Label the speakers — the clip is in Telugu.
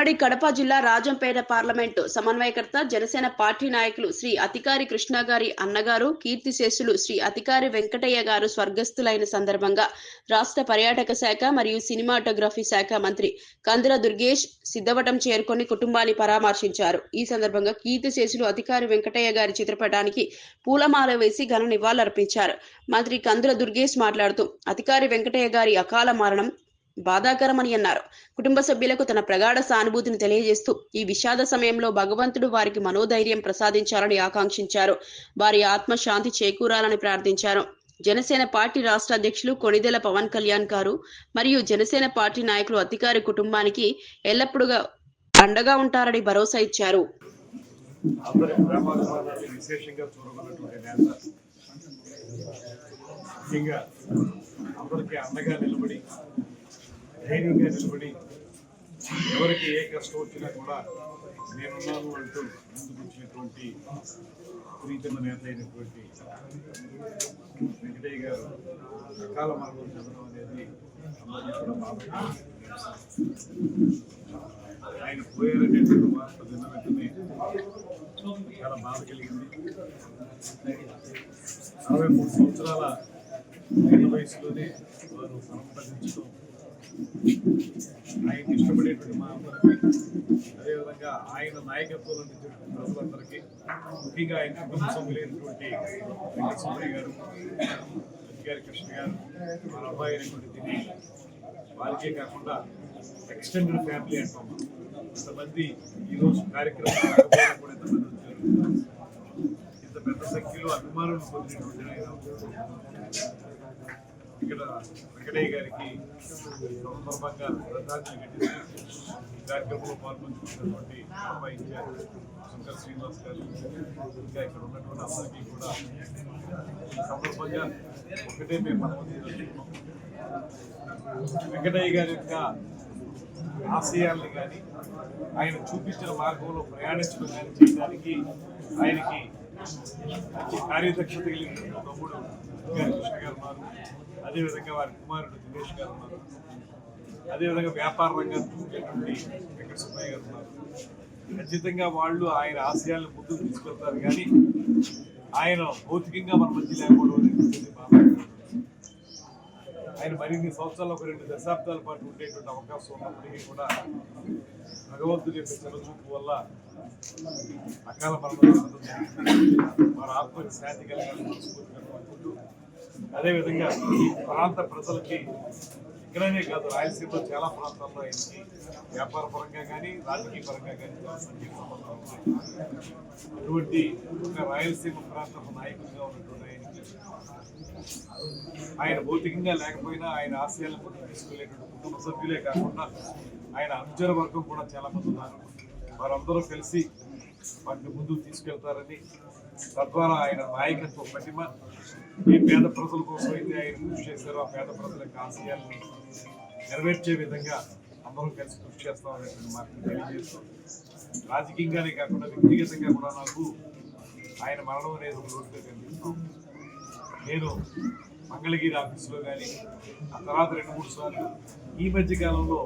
Speaker 1: ఉమ్మడి కడప జిల్లా రాజంపేట పార్లమెంటు సమన్వయకర్త జనసేన పార్టీ నాయకులు శ్రీ అతికారి కృష్ణ గారి అన్నగారు కీర్తిశేషులు శ్రీ అతికారి వెంకటయ్య గారు స్వర్గస్థులైన సందర్భంగా రాష్ట్ర పర్యాటక శాఖ మరియు సినిమాటోగ్రఫీ శాఖ మంత్రి కందుల దుర్గేష్ సిద్ధవటం చేరుకొని కుటుంబాన్ని పరామర్శించారు. ఈ సందర్భంగా కీర్తిశేషులు అధికారి వెంకటయ్య గారి చిత్రపటానికి పూలమాల వేసి ఘన నివాళులర్పించారు. మంత్రి కందుల దుర్గేష్ మాట్లాడుతూ అధికారి వెంకటయ్య గారి అకాల మరణం బాధాకరమని అన్నారు. కుటుంబ సభ్యులకు తన ప్రగాఢ సానుభూతిని తెలియజేస్తూ ఈ విషాద సమయంలో భగవంతుడు వారికి మనోధైర్యం ప్రసాదించాలని ఆకాంక్షించారు. వారి ఆత్మ శాంతి చేకూరాలని ప్రార్థించారు. జనసేన పార్టీ రాష్ట్ర అధ్యక్షులు కొణిదెల పవన్ కళ్యాణ్ గారు మరియు జనసేన పార్టీ నాయకులు అధికారి కుటుంబానికి ఎల్లప్పుడూ అండగా ఉంటారని భరోసా ఇచ్చారు.
Speaker 2: అందరికీ అండగా నిలబడి ధైర్యంగా నిలబడి ఎవరికి ఏ కష్టం వచ్చినా కూడా నేనున్నాను అంటూ ముందుకొచ్చినటువంటి ప్రీతమ నేత అయినటువంటి వెంకటయ్య గారు అకాల మార్గం చెందడం అనేది కూడా ఆయన పోయారనేటువంటి వార్త విన్న వెంటనే చాలా బాధ కలిగింది. అరవై మూడు సంవత్సరాల చిన్న వయసులోనే వారు సంప్రదించడం ఆయన ఇష్టపడేటువంటి మా అందరికీ అదేవిధంగా ఆయన నాయకత్వంలో నిలిచినటువంటి ప్రజలందరికీ ముఖ్యంగా ఆయన కుటుంబ సభ్యులైనటువంటి వెంకట సుబ్బయ్య గారు కృష్ణ గారు మన అబ్బాయి అయినటువంటి దినేష్ వాళ్ళకే కాకుండా ఎక్స్టెండెడ్ ఫ్యామిలీ అంటాం ఇంతమంది ఈరోజు కార్యక్రమం కూడా ఇంతమంది వచ్చారు. ఇంత పెద్ద సంఖ్యలో అభిమానులు పొందినటువంటి ఆయన. ఇక్కడ వెంకటయ్య గారికి సందర్భంగా శ్రద్ధాంజలి ఘటిస్తూ ఈ కార్యక్రమంలో పాల్గొంటున్నటువంటి అబ్బాయి ఇన్ఛార్జ్ శంకర్ శ్రీనివాస్ గారు. ఇంకా ఇక్కడ ఉన్నటువంటి అందరికీ కూడా ఈ సందర్భంగా ఒకటే మేము వెంకటయ్య గారి యొక్క ఆశయాల్ని కానీ ఆయన చూపించిన మార్గంలో ప్రయాణించడం కానీ చేయడానికి ఆయనకి మంచి కార్యదక్షత కలిగిన తమ్ముడు గారి కృష్ణ గారు ఉన్నారు అదేవిధంగా వారి కుమారుడు దినేష్ గారు ఉన్నారు. అదేవిధంగా వ్యాపార రంగం చూసేటువంటి వెంకట సుబ్బయ్య గారు ఉన్నారు. ఖచ్చితంగా వాళ్ళు ఆయన ఆశయాలను ముందుకు తీసుకెళ్తారు. కానీ ఆయన భౌతికంగా మన మధ్య లేకపోవడం అనేది ఆయన మరిన్ని సంవత్సరాలు ఒక రెండు దశాబ్దాల పాటు ఉండేటువంటి అవకాశం ఉన్నప్పటికీ కూడా భగవంతుడి యొక్క చిరచూపు వల్ల అకాల మరణం వారి ఆత్మకి శాంతి కలగాలని అదేవిధంగా ఈ ప్రాంత ప్రజలకి ఇక్కడనే కాదు రాయలసీమలో చాలా ప్రాంతాల్లో ఆయనకి వ్యాపార పరంగా కానీ రాజకీయ పరంగా కానీ చాలా అటువంటి ఒక రాయలసీమ ప్రాంత నాయకుడిగా ఉన్నటువంటి ఆయనకి ఆయన భౌతికంగా లేకపోయినా ఆయన ఆశయాలను కూడా తీసుకెళ్ళేటువంటి కుటుంబ సభ్యులే కాకుండా ఆయన అనుచర వర్గం కూడా చాలా మంది ఉన్నారు. వారందరూ కలిసి వాటిని ముందుకు తీసుకెళ్తారని తద్వారా ఆయన నాయకత్వ మహిమ ఈ పేద ప్రజల కోసం అయితే ఆయన కృషి చేశారో ఆ పేద ప్రజల యొక్క ఆశయాలను నెరవేర్చే విధంగా అందరం కలిసి కృషి చేస్తామనేటువంటి మాటను తెలియజేస్తాం రాజకీయంగానే కాకుండా వ్యక్తిగతంగా కూడా నాకు ఆయన మరణం అనేది ఒక రోజుగా కనిపిస్తాం నేను మంగళగిరి ఆఫీసులో కానీ ఆ తర్వాత రెండు మూడు సార్లు ఈ మధ్య కాలంలో